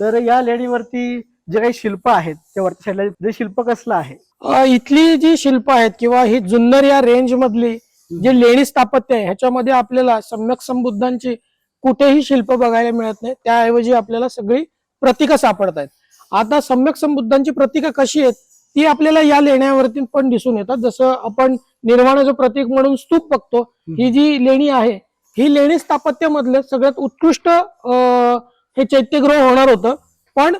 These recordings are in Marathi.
तर या लेणीवरती जे काही शिल्प आहेत त्या वरच्या साईडला जे शिल्प कसलं आहे? इथली जी शिल्प आहेत किंवा ही जुन्नर या रेंज मधली जे लेणी स्थापत्य आहे ह्याच्यामध्ये आपल्याला सम्यक संबुद्धांची कुठेही शिल्प बघायला मिळत नाही. त्याऐवजी आपल्याला सगळी प्रतीकं सापडत आहेत. आता सम्यक संबुद्धांची प्रतीकं कशी आहेत ती आपल्याला या लेण्यावरती पण दिसून येतात. जसं आपण निर्माणाचं प्रतीक म्हणून स्तूप बघतो ही जी लेणी आहे ही लेणी स्थापत्यामधले सगळ्यात उत्कृष्ट हे चैत्यगृह होणार होतं. पण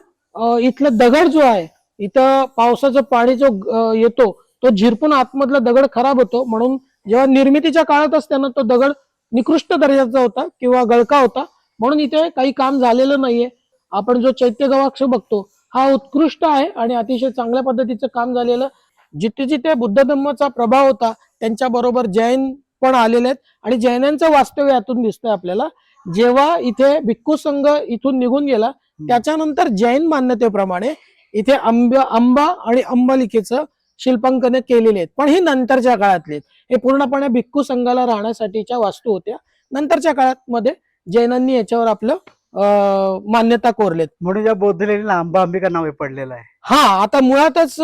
इथलं दगड जो आहे इथं पावसाचं पाणी जो येतो तो झिरपून आतमधला दगड खराब होतो. म्हणून जेव्हा निर्मितीच्या काळात असताना तो दगड निकृष्ट दर्जाचा होता किंवा गळका होता. म्हणून इथे काही काम झालेलं नाहीये. आपण जो चैत्य गवाक्ष बघतो हा उत्कृष्ट आहे आणि अतिशय चांगल्या पद्धतीचं काम झालेलं. जिथे जिथे बुद्ध धम्माचा प्रभाव होता त्यांच्या बरोबर जैन पण आलेले आहेत. आणि जैनांचं वास्तव्य यातून दिसतंय आपल्याला. जेव्हा इथे भिक्खू संघ इथून निघून गेला त्याच्यानंतर जैन मान्यतेप्रमाणे इथे आंबा आंबा आणि अंबालिकेचं शिल्पांकन केलेले आहेत. पण ही नंतरच्या काळातले हे पूर्णपणे भिक्खू संघाला राहण्यासाठीच्या वास्तू होत्या. नंतरच्या काळात मध्ये जैनांनी याच्यावर आपलं अं, मान्यता कोरलेत म्हणून या बौद्ध लेणीला आंबा अंबिका नाव हे पडलेलं आहे. हा आता मुळातच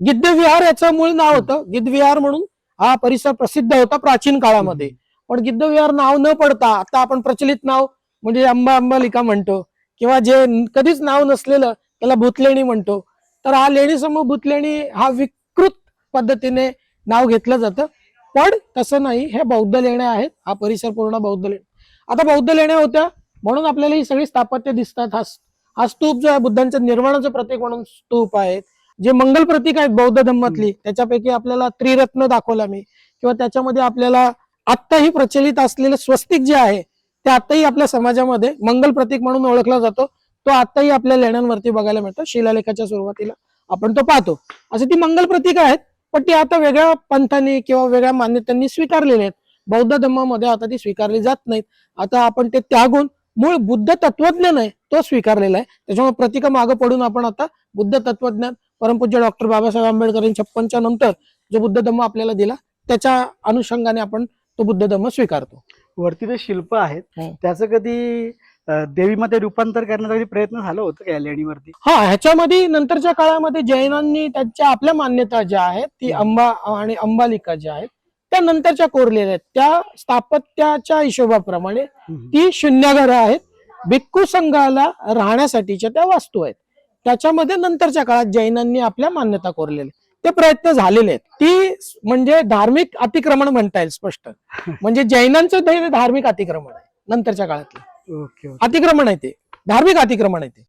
गिद्ध विहार याचं मूळ नाव होतं. गिद्ध विहार म्हणून हा परिसर प्रसिद्ध होता प्राचीन काळामध्ये. पण गिद्ध विहार नाव न पडता आता आपण प्रचलित नाव म्हणजे अंबा अंबालिका म्हणतो किंवा जे कधीच नाव नसलेलं त्याला भूतलेणी म्हणतो. तर हा लेणी समूह भूतलेणी हा विकृत पद्धतीने नाव घेतलं जातं. पण तसं नाही हे बौद्ध लेण्या आहेत. हा परिसर पूर्ण बौद्ध लेण्या आता बौद्ध लेण्या होत्या म्हणून आपल्याला ही सगळी स्थापत्य दिसतात. हा हा स्तूप जो आहे बुद्धांचं निर्वाणाचं प्रतीक म्हणून स्तूप आहेत जे मंगल प्रतीक आहेत बौद्ध धम्मातली त्याच्यापैकी आपल्याला त्रिरत्न दाखवला मी किंवा त्याच्यामध्ये आपल्याला आत्ताही प्रचलित असलेलं स्वस्तिक जे आहे ते आत्ताही आपल्या समाजामध्ये मंगल प्रतीक म्हणून ओळखला जातो. तो आत्ताही आपल्या लेण्यांवरती बघायला मिळतो. शिलालेखाच्या सुरुवातीला आपण तो पाहतो. असे ती मंगल प्रतीक आहेत पण ती आता वेगळ्या पंथांनी किंवा वेगळ्या मान्यतांनी स्वीकारलेली आहेत. बौद्ध धर्मामध्ये आता ती स्वीकारली जात नाहीत. आता आपण ते त्यागून मूळ बुद्ध तत्वज्ञान आहे तो स्वीकारलेला आहे. त्याच्यामुळे प्रतिका मागं पडून आपण आता बुद्ध तत्वज्ञान परमपूज्य डॉक्टर बाबासाहेब आंबेडकरांनी छप्पनच्या नंतर जो बुद्ध धम्म आपल्याला दिला त्याच्या अनुषंगाने आपण तो बुद्ध धम्म स्वीकारतो. वरती जे शिल्प आहेत हं. त्याचं कधी देवीमध्ये रूपांतर करण्याचा कधी प्रयत्न झाला होता का लेणीवरती? हा ह्याच्यामध्ये नंतरच्या काळामध्ये जैनांनी त्यांच्या आपल्या मान्यता ज्या आहेत ती. अंबा आणि अंबालिका ज्या आहेत त्या नंतरच्या कोरलेल्या आहेत. त्या स्थापत्याच्या हिशोबाप्रमाणे ती शून्यघरं आहेत. भिक्खू संघाला राहण्यासाठीच्या त्या वास्तू आहेत. त्याच्यामध्ये नंतरच्या काळात जैनांनी आपल्या मान्यता कोरलेल्या ते प्रयत्न झालेले आहेत. ती म्हणजे धार्मिक अतिक्रमण म्हणता येईल स्पष्ट. म्हणजे जैनांचं धार्मिक अतिक्रमण आहे नंतरच्या काळातलं. अतिक्रमण आहे ते. धार्मिक अतिक्रमण आहे ते.